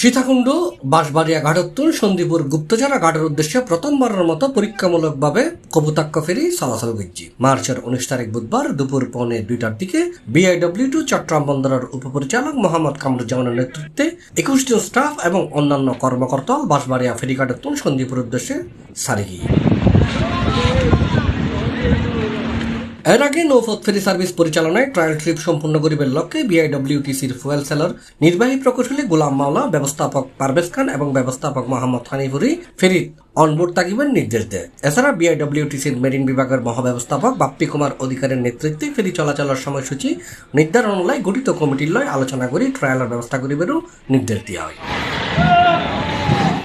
সীতাকুণ্ড, বাঁশবাড়িয়া ঘাটোত্তর সন্দীপুর গুপ্তচারা ঘাটের উদ্দেশ্যে প্রথমবারের মতো পরীক্ষামূলকভাবে কবুতাক্ষ ফেরি চলাচল করছি। মার্চের উনিশ তারিখ বুধবার দুপুর পৌনে দুইটার দিকে বিআইডব্লিউ টু চট্টগ্রাম বন্দরের উপপরিচালক মোহাম্মদ কামরুজ্জামানের নেতৃত্বে একুশ জন স্টাফ এবং অন্যান্য কর্মকর্তা বাঁশবাড়িয়া ফেরি ঘাটোত্তর সন্দীপুর উদ্দেশ্যে সারি গিয়ে এর আগে নৌপথ ফেরি সার্ভিস পরিচালনায় ট্রায়াল ট্রিপ সম্পূর্ণ করিবার লক্ষ্যে বিআইডব্লিউটিসির ফুয়েল সেলার নির্বাহী প্রকৌশলী গোলাম মাওলা, ব্যবস্থাপক পারভেজ খান এবং ব্যবস্থাপক মোহাম্মদ হানিফুরি ফেরিত অনবোর্ড থাকিবেন নির্দেশ দেয়। এছাড়া বিআইডব্লিউটিসির মেরিন বিভাগের মহাব্যবস্থাপক বাপ্পি কুমার অধিকারের নেতৃত্বে ফেরি চলাচলের সময়সূচি নির্ধারণ লয় গঠিত কমিটির লয় আলোচনা করে ট্রায়ালের ব্যবস্থা করিবেরও নির্দেশ দেওয়া হয়।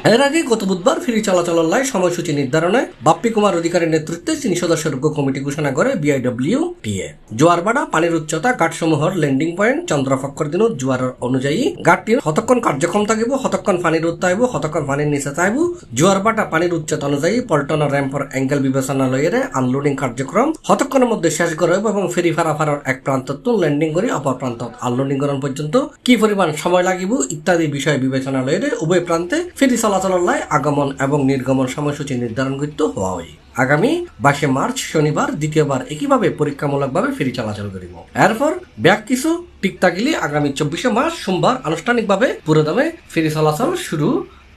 এর আগে গত বুধবার ফেরি চলাচলের লাই সময়সূচি নির্ধারণে বাপ্পি কুমার অধিকারের নেতৃত্বে তিন সদস্যের কমিটি ঘোষণা করে বিআইডব্লিউ টিএ জোয়ারবাড়া পানির উচ্চতা ঘাটসমূহর ল্যান্ডিং পয়েন্ট চন্দ্রফক্কর দিন জোয়ারের অনুযায়ী ঘাটটি হতক্ষণ কার্যক্ষম থাকিব, হতক্ষণ পানির উত্তা হইব হতক্ষণ পানির নিচে চাইব জোয়ারবাটা পানির উচ্চতা অনুযায়ী পল্টন র্যাম্পর অ্যাঙ্গেল বিবেচনা আনলোডিং কার্যক্রম হতক্ষণের মধ্যে শেষ করা হইব এবং ফেরি ফারাফারার এক প্রান্ত ল্যান্ডিং করে অপর প্রান্ত আনলোডিং করার পর্যন্ত কি পরিমাণ সময় লাগিব ইত্যাদি বিষয় বিবেচনা উভয় প্রান্তে ফেরি চলাচলের লাই আগমন এবং নির্গমন সময়সূচি নির্ধারণ হওয়া হয়। আগামী বাইশে মার্চ শনিবার দ্বিতীয়বার একইভাবে পরীক্ষামূলকভাবে ফেরি চলাচল করিব এরপর ব্যাগ কিছু টিক থাকিলে আগামী চব্বিশে মার্চ সোমবার আনুষ্ঠানিকভাবে পুরোদমে ফেরি চলাচল শুরু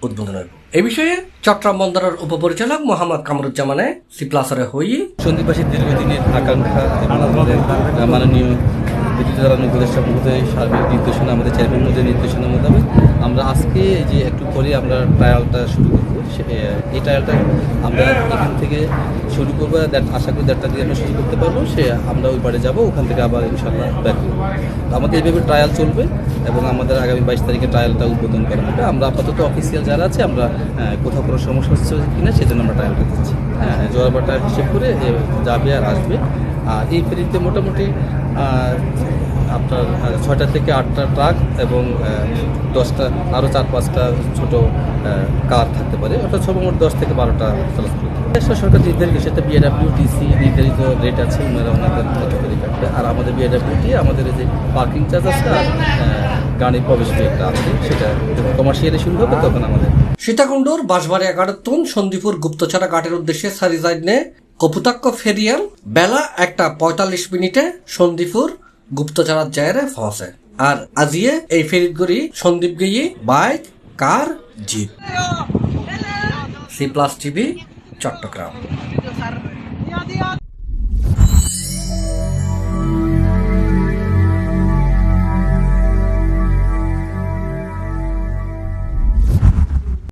উদ্বোধন হইব। এ বিষয়ে চট্টগ্রাম বন্দরের উপপরিচালক মোহাম্মদ কামরুজ্জামানে সিপ্লাসরে হই সন্দীপবাসীর দীর্ঘদিনের আকাঙ্ক্ষা মাননীয় বিদ্যুৎ জ্বালানি উপদেষ্টা মহোদয় সার্বিক নির্দেশনা, আমাদের চেয়ারম্যান মহোদয়ের নির্দেশনা মোতাবেক আমরা আজকে যে একটু পরে আমরা ট্রায়ালটা শুরু করব। এই ট্রায়ালটা আমরা এখান থেকে শুরু করব। আশা করি দেড়টা দিয়ে আমরা শুরু করতে পারব। সে, আমরা ওই পারে যাব। ওখান থেকে আবার ইনশাল্লাহ ব্যাক করব। আমাদের এইভাবে ট্রায়াল চলবে এবং আমাদের আগামী বাইশ তারিখে ট্রায়ালটা উদ্বোধন করা হবে। আমরা আপাতত অফিসিয়াল যারা আছে, আমরা কোথাও কোনো সমস্যা হচ্ছে কিনা সেজন্য আমরা ট্রায়ালটা দিচ্ছি। হ্যাঁ জোয়ার জোয়ারবাটা হিসেব করে যাবে আর আসবে। আর এই ফেরিতে মোটামুটি আহ, আপনার ছয়টা থেকে আটটা ট্রাক এবং দশটা আরও চার পাঁচটা ছোট কার থাকতে পারে। অর্থাৎ সর্বমোট দশ থেকে বারোটা চলাচল সরকার নির্ধারিত সেটা বিএডাব্লিউ ডিসি নির্ধারিত রেট আছে ওনারা ওনাদের কত করে কাটবে। আর আমাদের বিএডাব্লিউটি আমাদের যে পার্কিং চার্জ আছে আর গাড়ির প্রবেশ একটা আছে সেটা কমার্শিয়ালি শুরু হবে তখন আমাদের সীতাকুণ্ডর বাঁশবাড়িয়া ঘাটতন সন্দীপুর গুপ্তচরা ঘাটের উদ্দেশ্যে সারিজাইডনে কপুতাক্ষ ফেরিয়াল বেলা একটা পঁয়তাল্লিশ মিনিটে সন্দীপুর গুপ্তচরার জায়গায় ফসে আর আজিয়ে এই ফেরিত গড়ি সন্দীপ গিয়ে bike, car, jeep. C plus TV Chittagong.